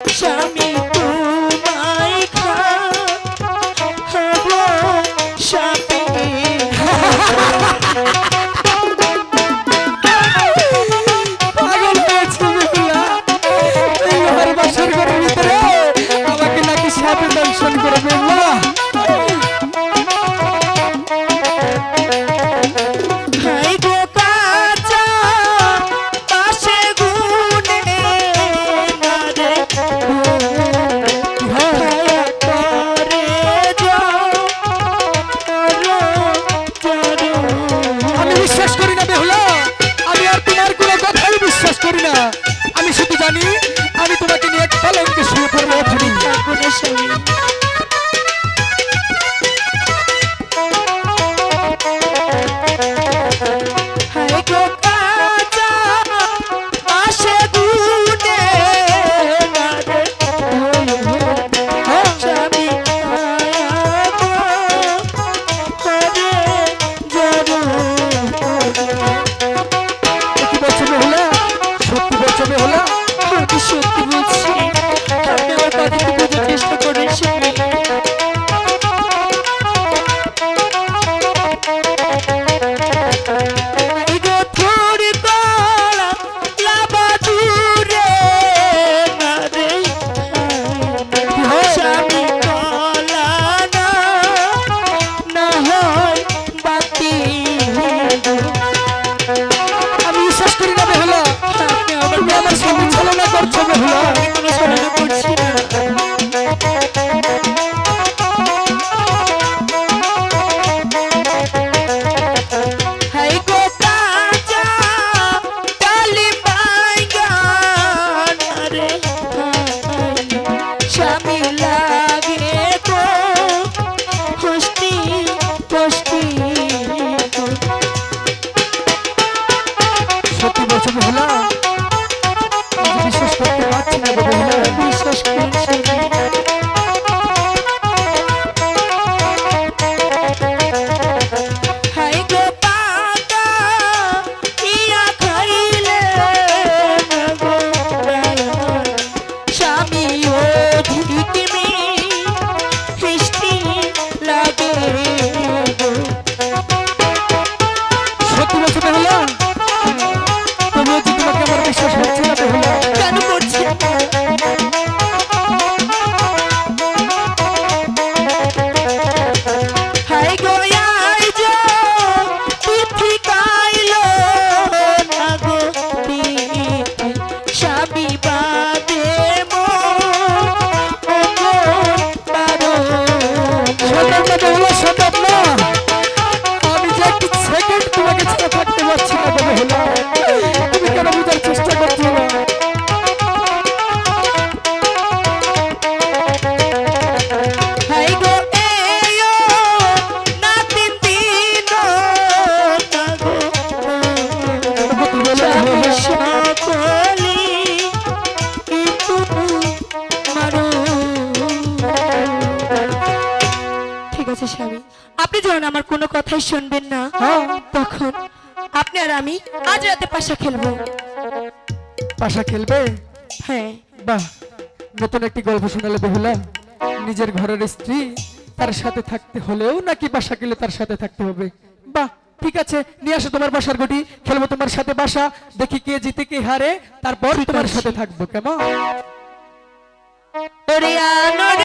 স্বামী তোমায় খাব স্বামী। escucha popular. Thank you. আছে স্বামী। আপনি যখন আমার কোনো কথাই শুনবেন না। হ্যাঁ। তখন আপনি আর আমি আজ রাতে পাশা খেলব। পাশা খেলবে? হ্যাঁ। বাহ নতুন একটি গল্প শোনালে বহুলা। নিজের ঘরের স্ত্রী তার সাথে থাকতে হলেও নাকি বাসা গেলে তার সাথে থাকতে হবে। বাহ ঠিক আছে নিয়ে আসো তোমার বাসার গুটি। খেলব তোমার সাথে বাসা। দেখি কে জিতে কে হারে। তারপর তোমার সাথে থাকব কেমন?